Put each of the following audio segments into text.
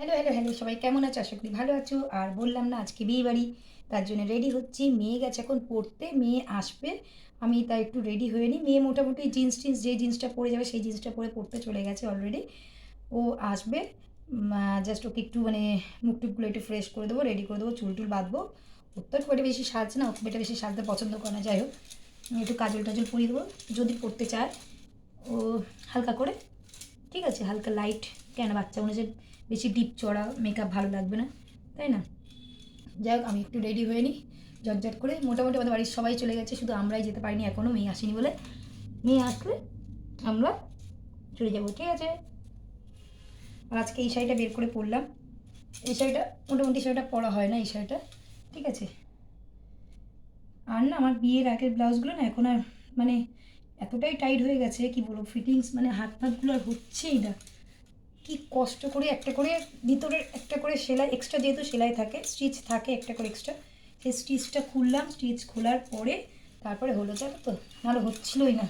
Hello hello hello সবাই কেমন আছো? আশা করি ভালো আছো। আর বললাম না, আজকে বিয়ে বাড়ি, তার জন্য রেডি হচ্ছি। মেয়ে গেছে এখন পড়তে, মেয়ে আসবে। আমি তাই একটু রেডি হয়ে নিই। মেয়ে মোটামুটি জিন্স টিন্স যে জিন্সটা পরে যাবে, সেই জিন্সটা পরে পড়তে চলে গেছে অলরেডি ও আসবে। জাস্ট ওকে একটু মানে মুখ টুকগুলো একটু ফ্রেশ করে দেবো রেডি করে দেবো চুল টুল বাঁধবো। ওর তো একটা বেশি সাজ না, ওকে এটা বেশি সাজতে পছন্দ করে না। যাই হোক একটু কাজল টাজল পরিয়ে দেবো, যদি পড়তে চায়। ও, হালকা করে। ঠিক আছে, হালকা লাইট কেন? বাচ্চা মনে বেশি ডিপ চড়া মেকআপ ভালো লাগবে না, তাই না? যাই হোক, আমি একটু রেডি হয়ে নিই ঝটঝট করে। মোটামুটি আমাদের বাড়ির সবাই চলে গেছে, শুধু আমরাই যেতে পারিনি এখনও মেয়ে আসেনি বলে। মেয়ে আসলে আমরা চলে যাব, ঠিক আছে? আর আজকে এই শাড়িটা বের করে পরলাম। এই শাড়িটা, মোটামুটি শাড়িটা পরা হয় না, এই শাড়িটা, ঠিক আছে? আর না, আমার বিয়ের আগের ব্লাউজগুলো না এখন আর মানে এতটাই টাইট হয়ে গেছে, কি বলব ফিটিংস মানে হাত ফাতগুলো আর হচ্ছেই না। কি কষ্ট করে একটা করে ভিতরের একটা করে সেলাই এক্সট্রা যেহেতু সেলাই থাকে স্টিচ থাকে একটা করে এক্সট্রা সেই স্টিচটা খুললাম স্টিচ খোলার পরে তারপরে হলো জানো তো নাহলে হচ্ছিলোই না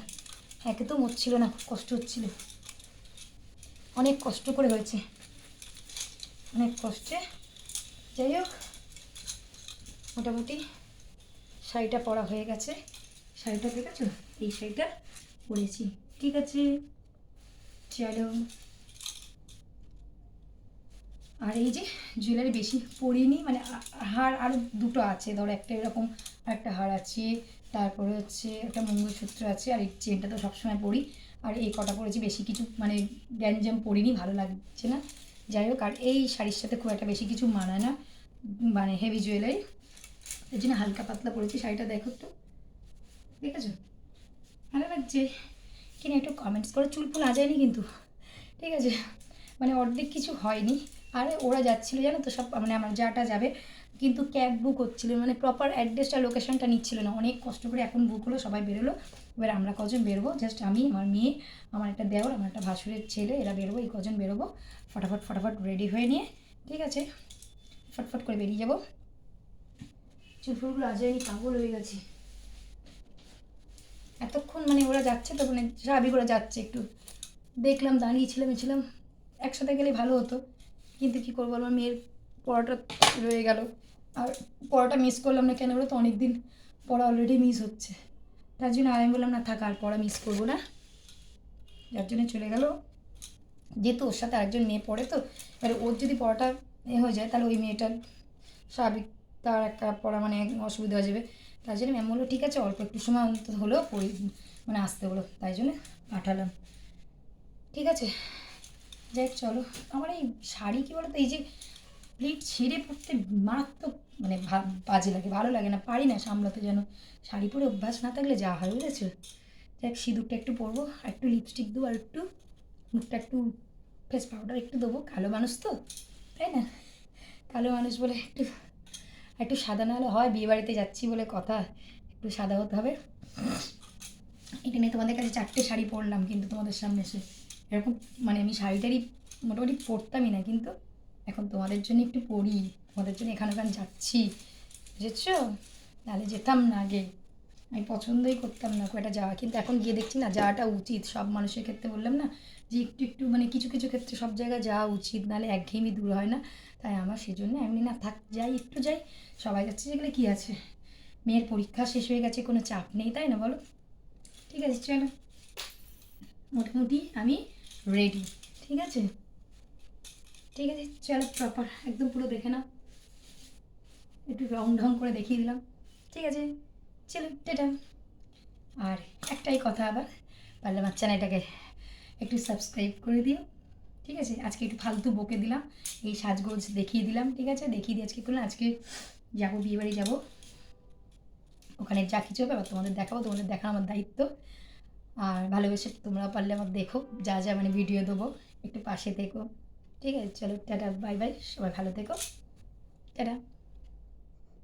একে তো হচ্ছিল না, খুব কষ্ট হচ্ছিল। অনেক কষ্ট করে হয়েছে, অনেক কষ্টে। যাই হোক, মোটামুটি শাড়িটা পরা হয়ে গেছে। শাড়িটা দেখেছ? এই শাড়িটা পরেছি। ঠিক আছে। চলো। আর এই যে জুয়েলারি বেশি পরিনি মানে আ- হার আরও দুটো আছে। ধরো একটা এরকম একটা হার আছে, তারপরে হচ্ছে একটা মঙ্গলসূত্র আছে, আর এই চেনটা তো সবসময় পরি। আর এই কটা পরেছি, বেশি কিছু মানে গ্যাঞ্জাম পরিনি, ভালো লাগছে না। যাই হোক, আর এই শাড়ির সাথে খুব একটা বেশি কিছু মানায় না মানে হেভি জুয়েলারি এর জন্য হালকা পাতলা পরেছি শাড়িটা, দেখো একটু দেখেছ? ভালো লাগছে। কিনা একটু কমেন্টস করে। চুল ফুল আজায়নি কিন্তু। ঠিক আছে? মানে অর্ধেক কিছু হয়নি। আর ওরা যাচ্ছিল, জানো তো সব মানে আমার যাটা যাবে। কিন্তু ক্যাব বুক হচ্ছিল মানে প্রপার অ্যাড্রেসটা লোকেশনটা নিচ্ছিল না। অনেক কষ্ট করে এখন বুক হলো, সবাই বেরোলো। এবার আমরা কজন বেরোবো? জাস্ট আমি, আমার মেয়ে, আমার একটা দেওর, আমার একটা ভাসুরের ছেলে, এরা বেরোবো, এই কজন বেরোবো। ফটাফট ফটাফট রেডি হয়ে নিয়ে, ঠিক আছে? ফটফট করে বেরিয়ে যাব। চুপুরগুলো আজ আমি পাগল হয়ে গেছি। এতক্ষণ মানে ওরা যাচ্ছে তো মানে স্বাভাবিক ওরা যাচ্ছে একটু। দেখলাম দাঁড়িয়েছিলাম ছিলাম। একসাথে গেলে ভালো হতো। কিন্তু কী করব আমার মেয়ের পড়াটা রয়ে গেল। আর পড়াটা মিস করলাম না কেন বলো তো অনেক দিন পড়া অলরেডি মিস হচ্ছে। তার জন্য আর আমি বললাম, না, থাক, আর পড়া মিস করব না। যার জন্য চলে গেল। যেহেতু ওর সাথে আরেকজন মেয়ে পড়ে তো, এবার ওর যদি পড়াটা এ হয়ে যায়, তাহলে ওই মেয়েটার স্বাভাবিক তার একটা পড়া মানে অসুবিধা হয়ে যাবে। তার জন্য ম্যাম বলল, ঠিক আছে, অল্প একটু সময় অন্তত হলেও পড়ি মানে আসতে হলো তাই জন্য পাঠালাম। ঠিক আছে যাই চলো। আমার এই শাড়ি কী বলতো, এই যে প্লিট ছিঁড়ে পড়তে মারাত্মক মানে বাজে লাগে, ভালো লাগে না, পারি না সামলাতে যেন। শাড়ি পরে অভ্যাস না থাকলে যা হয়, বুঝেছ? দেখ, সিঁদুরটা একটু পরবো আর একটু লিপস্টিক দেবো, আর একটু মুখটা একটু ফেস পাউডার একটু দেবো, কালো মানুষ তো, তাই না? কালো মানুষ বলে একটু একটু সাদা না হলে হয় বিয়ে বাড়িতে যাচ্ছি বলে কথা, একটু সাদা হতে হবে। এটা নিয়ে তোমাদের কাছে চারটে শাড়ি পরলাম কিন্তু তোমাদের সামনে এসে। এরকম মানে আমি শাড়িটারই মোটামুটি পরতামই না, কিন্তু এখন তোমাদের জন্য একটু পড়ি তোমাদের জন্য এখানে ওখানে যাচ্ছি, বুঝেছ? তাহলে যেতাম না আগে। আমি পছন্দই করতাম না একটা যাওয়া, কিন্তু এখন গিয়ে দেখছি না, যাওয়াটা উচিত। সব মানুষের ক্ষেত্রে বললাম না যে একটু একটু মানে কিছু কিছু ক্ষেত্রে সব জায়গায় যাওয়া উচিত, নাহলে একঘেয়েমি দূর হয় না। তাই আমার সেজন্য এমনি না, থাক, যাই, একটু যাই। সবাই যাচ্ছে যেগুলো কী আছে? মেয়ের পরীক্ষা শেষ হয়ে গেছে, কোনো চাপ নেই, তাই না বলো? ঠিক আছে, চলো। মোটামুটি আমি রেডি ঠিক আছে? ঠিক আছে, চলো প্রপার একদম পুরো দেখে নাও। একটু রং ঢং করে দেখিয়ে দিলাম। ঠিক আছে, চলো, টেটা। আর একটাই কথা আবার, পারলে আমার চ্যানেলটাকে একটু সাবস্ক্রাইব করে দিও। ঠিক আছে, আজকে একটু ফালতু বকে দিলাম, এই সাজগোজ দেখিয়ে দিলাম, ঠিক আছে? দেখিয়ে দিয়ে আজকে করলাম, আজকে যাব, বিয়েবাড়ি যাব। ওখানে যা কিছু হবে, আবার তোমাদের দেখাবো, তোমাদের দেখা আমার দায়িত্ব। আর ভালোবেসে তোমরা পারলে আমার দেখো, যা যা মানে ভিডিও দেবো, একটু পাশে দেখো। ঠিক আছে, চলো, টাটা বাই বাই সবাই ভালো থেকো। টাটা।